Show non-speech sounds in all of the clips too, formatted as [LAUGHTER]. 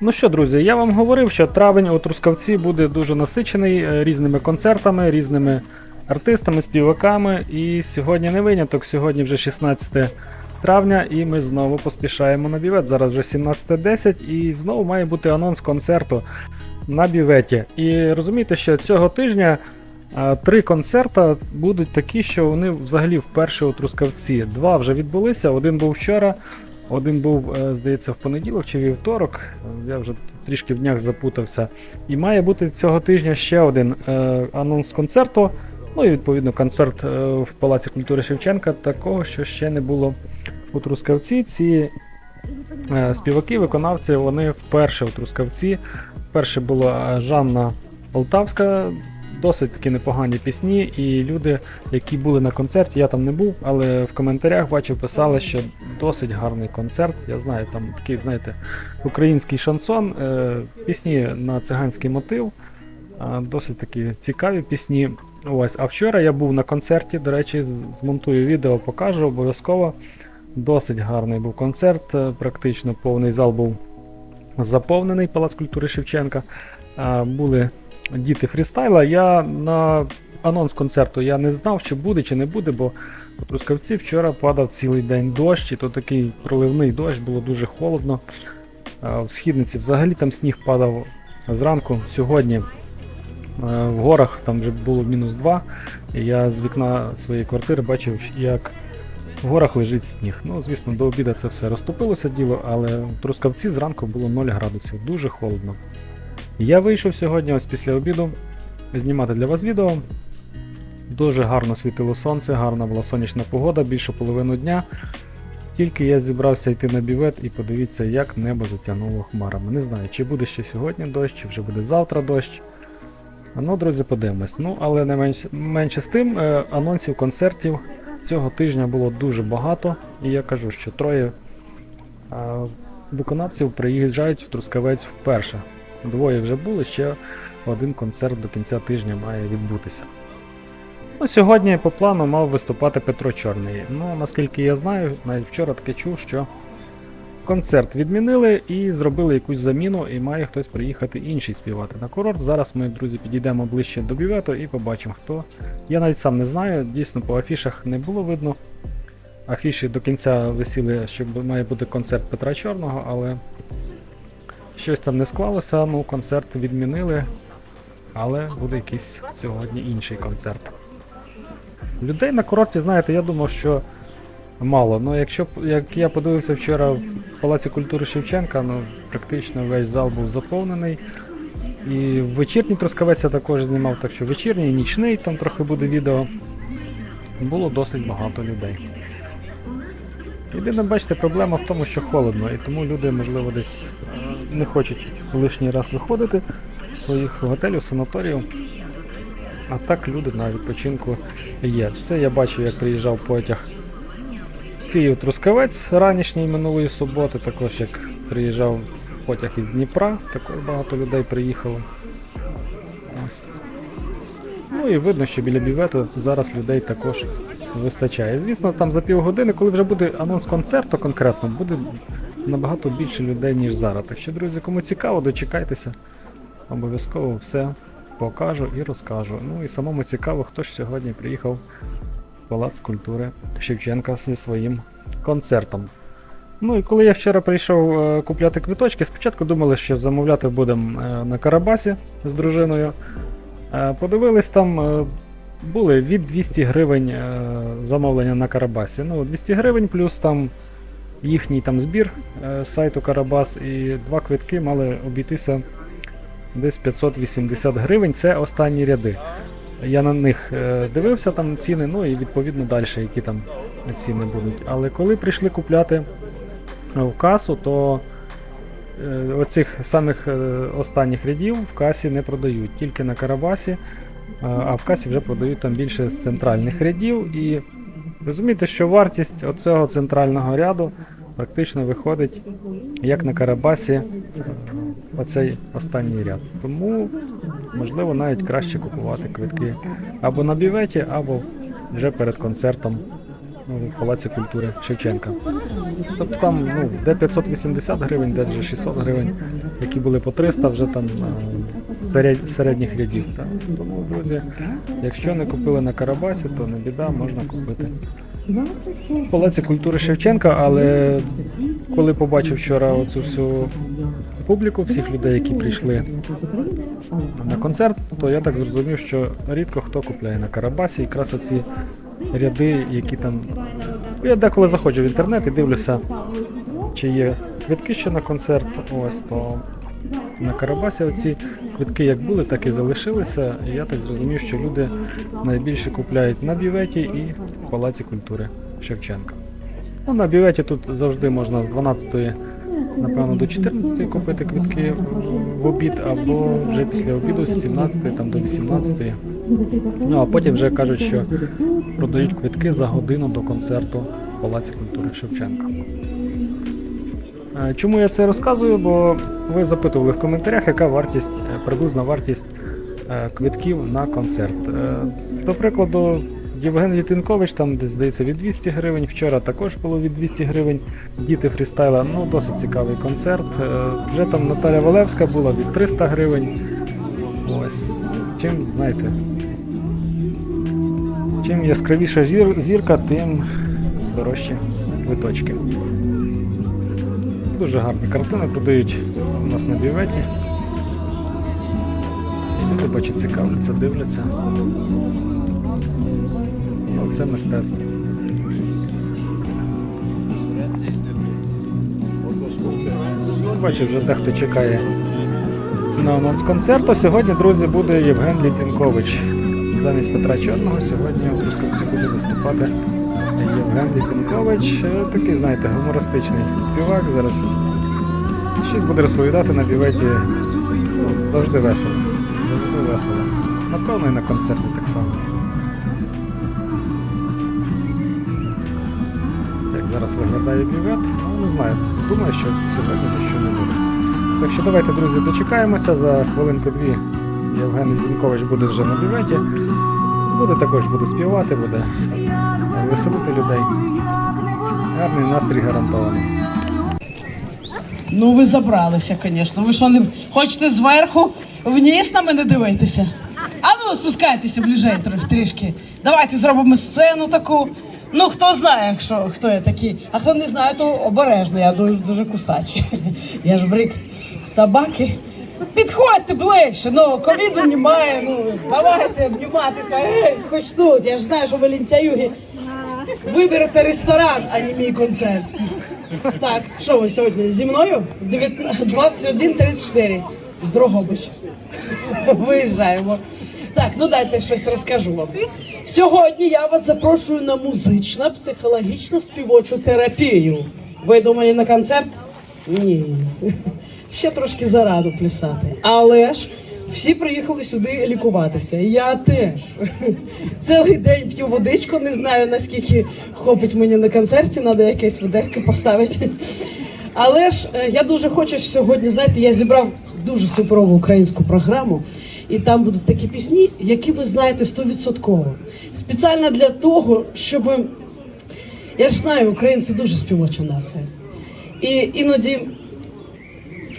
Ну що, друзі, я вам говорив, що травень у Трускавці буде дуже насичений е, різними концертами, різними артистами, співаками. І сьогодні не виняток, сьогодні вже 16 травня, і ми знову поспішаємо на бівет. Зараз вже 17.10 і знову має бути анонс концерту на біветі. І розумієте, що цього тижня три концерта будуть такі, що вони взагалі вперше у Трускавці. Два вже відбулися, один був вчора. Один був, е, здається, в понеділок чи вівторок. Я вже трішки в днях запутався. І має бути цього тижня ще один е, анонс концерту. Ну і відповідно концерт е, в Палаці культури Шевченка, такого, що ще не було у Трускавці. Ці співаки, виконавці, вони вперше у Трускавці. Вперше була Жанна Полтавська, досить таки непогані пісні, і люди, які були на концерті, я там не був, але в коментарях бачив, писали, що досить гарний концерт. Я знаю, там такий, знаєте, український шансон, е, пісні на циганський мотив. Досить такі цікаві пісні. Ось, а вчора я був на концерті. До речі, змонтую відео, покажу обов'язково. Досить гарний був концерт. е, Практично повний зал був заповнений Палац культури Шевченка. Були діти фрістайла. Я на анонс концерту я не знав, чи буде, чи не буде, бо у Трускавці вчора падав цілий день дощ, і то такий проливний дощ, було дуже холодно. В східниці взагалі там сніг падав зранку. Сьогодні е, в горах там вже було мінус 2. І я з вікна своєї квартири бачив, як в горах лежить сніг. Ну, звісно, до обіду це все розтопилося діло, але в Трускавці зранку було 0 градусів, дуже холодно. Я вийшов сьогодні, ось після обіду, знімати для вас відео. Дуже гарно світило сонце, гарна була сонячна погода, більшу половину дня. Тільки я зібрався йти на бівет і подивіться, як небо затягнуло хмарами. Не знаю, чи буде ще сьогодні дощ, чи вже буде завтра дощ. Ну, друзі, подивимось. Ну, але не менш, менше з тим, е, анонсів концертів цього тижня було дуже багато. І я кажу, що троє е, виконавців приїжджають в Трускавець вперше. Двоє вже були, ще один концерт до кінця тижня має відбутися. Ну, сьогодні по плану мав виступати Петро Чорний. Ну, наскільки я знаю, навіть вчора таки чув, що концерт відмінили і зробили якусь заміну, і має хтось приїхати інший співати на курорт. Зараз ми, друзі, підійдемо ближче до бювету і побачимо, хто. Я навіть сам не знаю, дійсно по афішах не було видно. Афіші до кінця висіли, що має бути концерт Петра Чорного, але щось там не склалося, ну концерт відмінили, але буде якийсь сьогодні інший концерт. Людей на курорті, знаєте, я думав, що мало. Ну, якщо як я подивився вчора в Палаці культури Шевченка, ну практично весь зал був заповнений. І вечірній Трускавець я також знімав, так що вечірній, нічний, там трохи буде відео. Було досить багато людей. Єдине, бачите, проблема в тому, що холодно, і тому люди, можливо, десь е, не хочуть лишній раз виходити з своїх готелів, санаторіїв. А так люди на відпочинку є. Це я бачив, як приїжджав потяг Київ Трускавець ранішньої минулої суботи, також як приїжджав потяг із Дніпра, також багато людей приїхало. Ось. Ну і видно, що біля бівету зараз людей також вистачає. Звісно, там за півгодини, коли вже буде анонс концерту конкретно, буде набагато більше людей, ніж зараз. Так що, друзі, кому цікаво, дочекайтеся. Обов'язково все покажу і розкажу. Ну і самому цікаво, хто ж сьогодні приїхав в Палац культури Шевченка зі своїм концертом. Ну і коли я вчора прийшов е, купляти квиточки, спочатку думали, що замовляти будемо е, на Карабасі з дружиною. Е, Подивились там, е, були від 200 гривень е, замовлення на Карабасі. Ну, 200 гривень плюс там їхній там збір е, сайту Карабас, і два квитки мали обійтися десь 580 гривень. Це останні ряди. Я на них е, дивився там ціни, ну і відповідно далі, які там ціни будуть. Але коли прийшли купляти в касу, то оцих самих останніх рядів в касі не продають, тільки на Карабасі, а- в касі вже продають там більше з центральних рядів. І розумієте, що вартість оцього центрального ряду практично виходить, як на Карабасі, оцей останній ряд. Тому, можливо, навіть краще купувати квитки або на біветі, або вже перед концертом в Палаці культури Шевченка. Тобто там ну, де 580 гривень, де вже 600 гривень, які були по 300 вже там е, середніх рядів. Тому, друзі, якщо не купили на Карабасі, то не біда, можна купити. Палаці культури Шевченка, але коли побачив вчора оцю всю публіку, всіх людей, які прийшли на концерт, то я так зрозумів, що рідко хто купляє на Карабасі. Якраз оці ряди, які там. Я деколи заходжу в інтернет і дивлюся, чи є квитки ще на концерт. Ось то на Карабасі оці квитки як були, так і залишилися. І я так зрозумів, що люди найбільше купляють на бюветі і в Палаці культури Шевченка. Ну, на бюветі тут завжди можна з 12 напевно, до 14 купити квитки в обід, або вже після обіду з 17 там, до 18. Ну а потім вже кажуть, що продають квитки за годину до концерту в Палаці культури Шевченка. Е, Чому я це розказую? Бо ви запитували в коментарях, яка вартість, е, приблизна вартість е, квитків на концерт. До прикладу, Євген Літинкович там десь здається від 200 гривень. Вчора також було від 200 гривень. Діти фрістайла, ну досить цікавий концерт. Вже там Наталя Валевська була від 300 гривень. Ось. Чим, знаєте, чим яскравіша зір, зірка, тим дорожчі квиточки. Дуже гарні картини продають у нас на бюветі. І люди бачать цікавляться, дивляться. Ну, це мистецтво. Бачу, вже дехто чекає на анонс концерту. Сьогодні, друзі, буде Євген Літвінкович. Замість Петра Чорного сьогодні у Трускавці буде виступати Євген Літвінкович. Е, Такий, знаєте, гумористичний співак. Зараз щось буде розповідати на бюветі. Ну, завжди весело. Завжди весело. Напевно, і на концерті так само. Як зараз виглядає бювет, ну не знаю. Думаю, що сьогодні що не буде. Так що давайте, друзі, дочекаємося за хвилинку-дві. Євген Літвінкович буде вже на бюветі. Буде також буде співати, буде веселити людей. Гарний настрій гарантований. Ну, ви забралися, звісно. Ви що не хочете зверху вниз на мене дивитися? А ну спускайтеся ближей тр- трішки. Давайте зробимо сцену таку. Ну, хто знає, що, хто я такий. А хто не знає, то обережно, я дуже, дуже кусачий. [LAUGHS] Я ж врик собаки. Підходьте ближче, ну ковіду немає, ну давайте обніматися. Ей, хоч тут. Я ж знаю, що ви лінцяюги. Виберете ресторан, а не мій концерт. Так, що ви сьогодні зі мною? 21.34 з Дрогобич. Виїжджаємо. Так, ну дайте щось розкажу вам. Сьогодні я вас запрошую на музично психологічно співочу терапію. Ви думали на концерт? Ні. Ще трошки зарано плясати. Але ж всі приїхали сюди лікуватися. Я теж. [LAUGHS] Цілий день п'ю водичку, не знаю наскільки хопить мені на концерті, треба якесь ведерко поставити. [LAUGHS] Але ж е, я дуже хочу сьогодні, знаєте, я зібрав дуже суперову українську програму, і там будуть такі пісні, які ви знаєте стовідсотково. Спеціально для того, щоб я ж знаю, українці дуже співоча нація. І іноді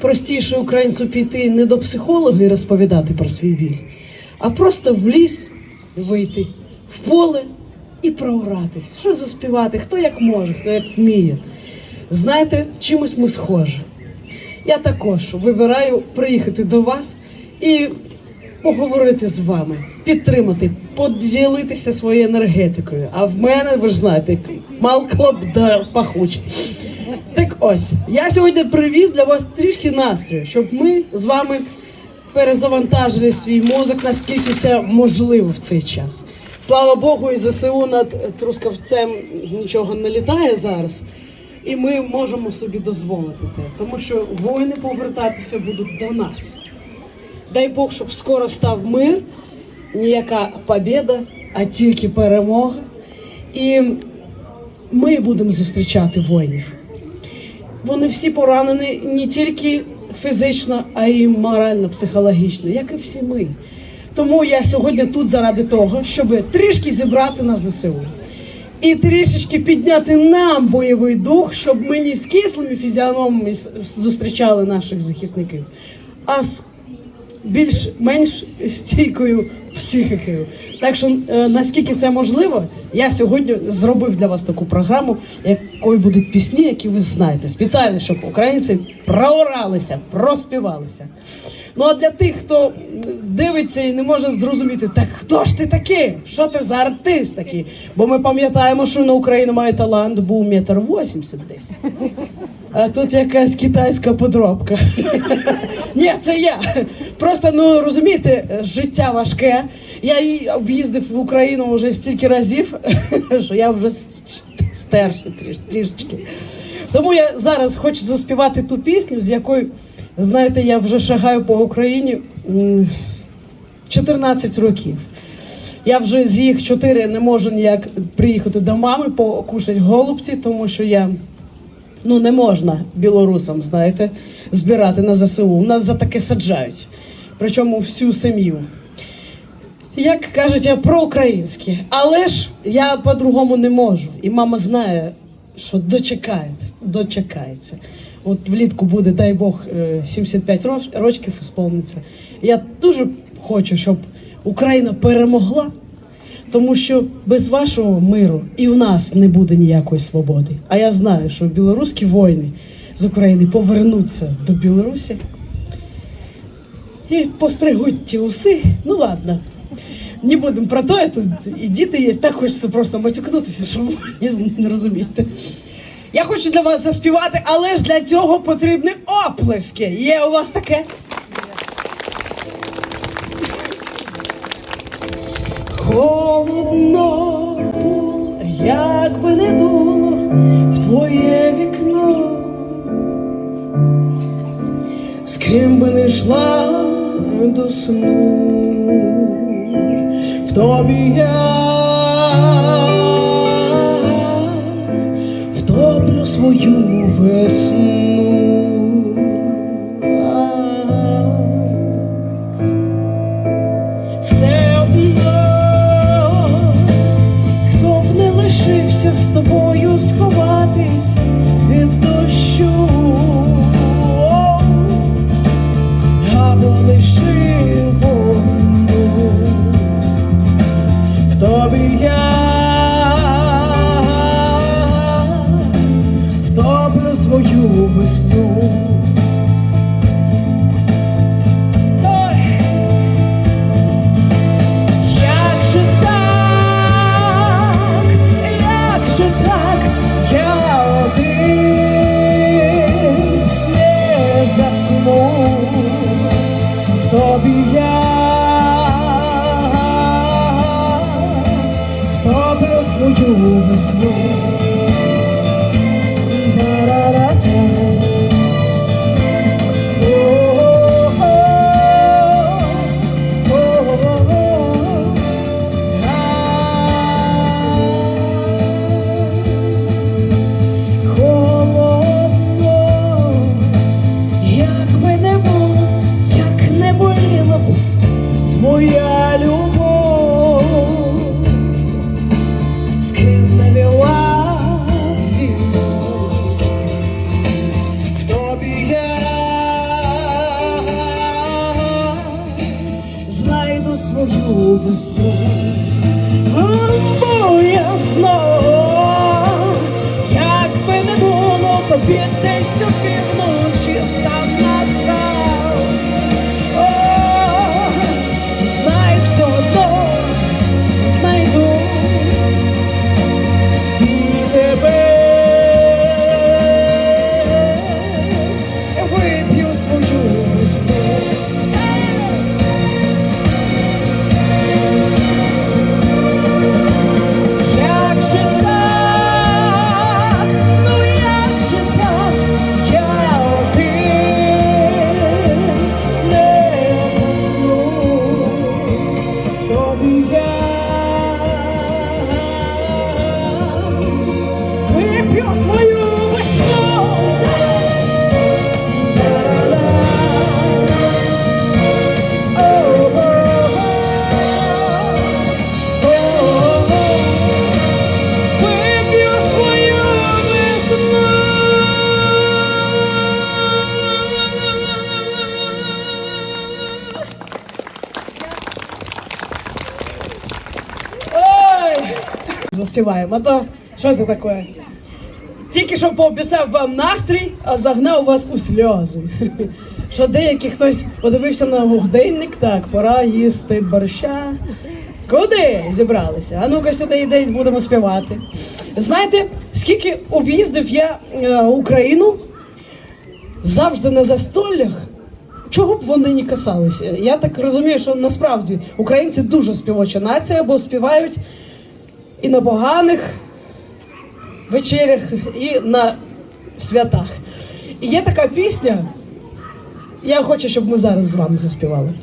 простіше українцю піти не до психолога і розповідати про свій біль, а просто в ліс вийти, в поле і проуратись. Що заспівати, хто як може, хто як вміє. Знаєте, чимось ми схожі. Я також вибираю приїхати до вас і поговорити з вами, підтримати, поділитися своєю енергетикою. А в мене, ви ж знаєте, малклабдар пахучий. Так ось, я сьогодні привіз для вас трішки настрою, щоб ми з вами перезавантажили свій мозок, наскільки це можливо в цей час. Слава Богу, і ЗСУ над Трускавцем нічого не літає зараз. І ми можемо собі дозволити те, тому що воїни повертатися будуть до нас. Дай Бог, щоб скоро став мир, ніяка побіда, а тільки перемога. І ми будемо зустрічати воїнів. Вони всі поранені не тільки фізично, а й морально, психологічно, як і всі ми. Тому я сьогодні тут заради того, щоб трішки зібрати на ЗСУ. і трішечки підняти нам бойовий дух, щоб ми не з кислими фізіономами зустрічали наших захисників, а з більш-менш стійкою психікою. Так що е, наскільки це можливо, я сьогодні зробив для вас таку програму, якою будуть пісні, які ви знаєте, спеціально, щоб українці прооралися, проспівалися. Ну а для тих, хто дивиться і не може зрозуміти, так хто ж ти такий? Що ти за артист такий? Бо ми пам'ятаємо, що на Україну має талант був метр вісімдесят десь. А тут якась китайська подробка. [LAUGHS] Ні, це я. Просто ну розумієте, життя важке. Я її об'їздив в Україну вже стільки разів, [LAUGHS] що я вже стерся трішечки. Тому я зараз хочу заспівати ту пісню, з якою, знаєте, я вже шагаю по Україні 14 років. Я вже з їх чотири не можу ніяк приїхати до мами покушати голубці, тому що я ну не можна білорусам, знаєте, збирати на ЗСУ. Нас за таке саджають. Причому всю сім'ю. Як кажуть, я проукраїнське. Але ж я по-другому не можу. І мама знає, що дочекається, дочекається. От влітку буде, дай Бог, е, 75 роч- рочків сповниться. Я дуже хочу, щоб Україна перемогла, тому що без вашого миру і в нас не буде ніякої свободи. А я знаю, що білоруські воїни з України повернуться до Білорусі і постригуть ті уси. Ну ладно. Не будемо про те, тут і діти є, так хочеться просто матюкнутися, щоб ви не, розумієте. Я хочу для вас заспівати, але ж для цього потрібні оплески. Є у вас таке? Холодно як би не дуло в твоє вікно. З ким би не йшла до сну, в тобі я заспіваємо, а то що це таке? Тільки що пообіцяв вам настрій, а загнав вас у сльози. [LAUGHS] Що деякий хтось подивився на годинник, так, пора їсти борща. Куди зібралися? А ну-ка сюди йдіть, будемо співати. Знаєте, скільки об'їздив я е, Україну завжди на застоллях, чого б вони не касалися. Я так розумію, що насправді українці дуже співоча нація, бо співають і на поганих вечерях, і на святах. І є така пісня. Я хочу, щоб ми зараз з вами заспівали.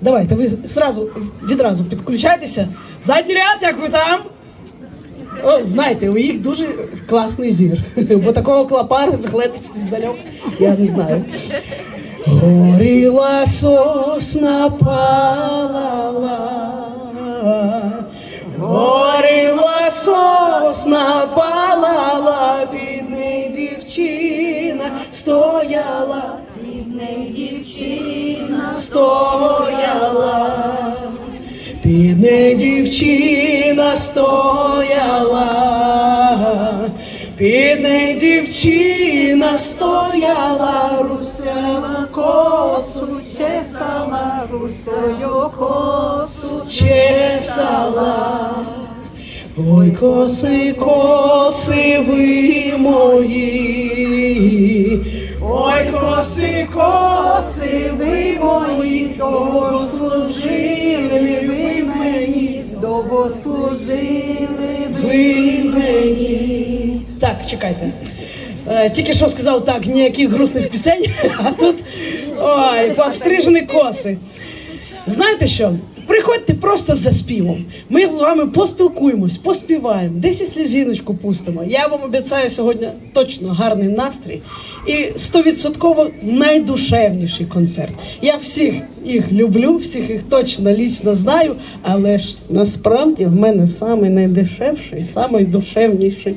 Давайте, ви зразу відразу підключайтеся. Задній ряд, як ви там? О, знаєте, у їх дуже класний зір. [LAUGHS] Бо такого клапара згледиться здалек, я не знаю. Горіла сосна палала, горіла сосна палала, бідний дівчина стояла, бідний дівчина. Стояла. Бідна дівчина стояла, бідна дівчина стояла, русяла косу, Чесала русою косу, чесала. Ой, коси, коси ви мої, ой, коси, коси ви мої, довго служили ви мені, довго служили ви мені. Так, чекайте. Е, Тільки що сказав так, ніяких грустних пісень, [LAUGHS] а тут ой, пообстрижені коси. Знаєте що? Приходьте просто за співом. Ми з вами поспілкуємось, поспіваємо, десь і слізіночку пустимо. Я вам обіцяю сьогодні точно гарний настрій і стовідсотково найдушевніший концерт. Я всіх їх люблю, всіх їх точно лічно знаю, але ж насправді в мене самий найдешевший, самий душевніший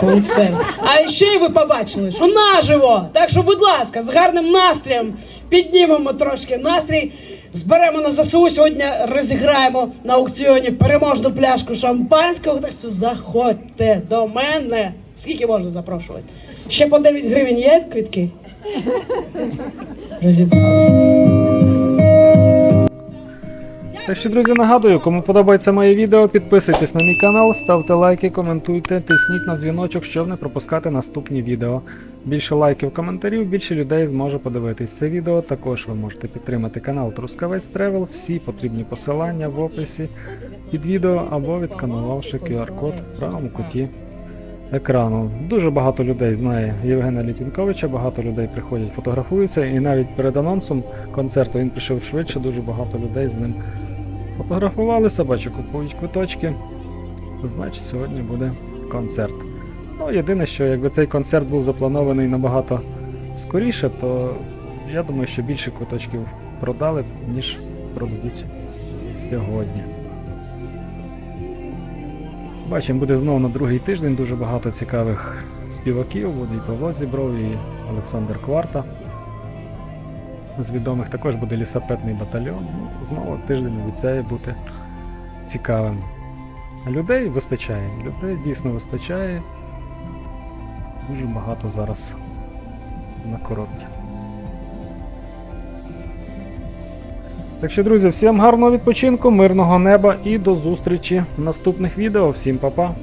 концерт. А ще й ви побачили, що наживо. Так що, будь ласка, з гарним настроєм піднімемо трошки настрій. Зберемо на ЗСУ сьогодні розіграємо на аукціоні переможну пляшку шампанського. Так що заходьте до мене. Скільки можна запрошувати? Ще по 9 гривень є квітки? Розібрали. Так що, друзі, нагадую, кому подобається моє відео, підписуйтесь на мій канал, ставте лайки, коментуйте, тисніть на дзвіночок, щоб не пропускати наступні відео. Більше лайків, коментарів, більше людей зможе подивитись це відео. Також ви можете підтримати канал Трускавець Тревел. Всі потрібні посилання в описі під відео або відсканувавши QR-код в правому куті екрану. Дуже багато людей знає Євгена Літінковича, багато людей приходять, фотографуються, і навіть перед анонсом концерту він прийшов швидше, дуже багато людей з ним фотографувалися, бачу, купують квиточки. Значить, сьогодні буде концерт. Ну, єдине, що якби цей концерт був запланований набагато скоріше, то я думаю, що більше квиточків продали, ніж продадуть сьогодні. Бачимо, буде знову на другий тиждень дуже багато цікавих співаків. Буде і Павло Зібров, і Олександр Кварта. З відомих також буде лісапетний батальйон. Ну, знову тиждень обіцяє бути цікавим. Людей вистачає, людей дійсно вистачає. Дуже багато зараз на коробці. Так що, друзі, всім гарного відпочинку, мирного неба і до зустрічі в наступних відео. Всім па-па!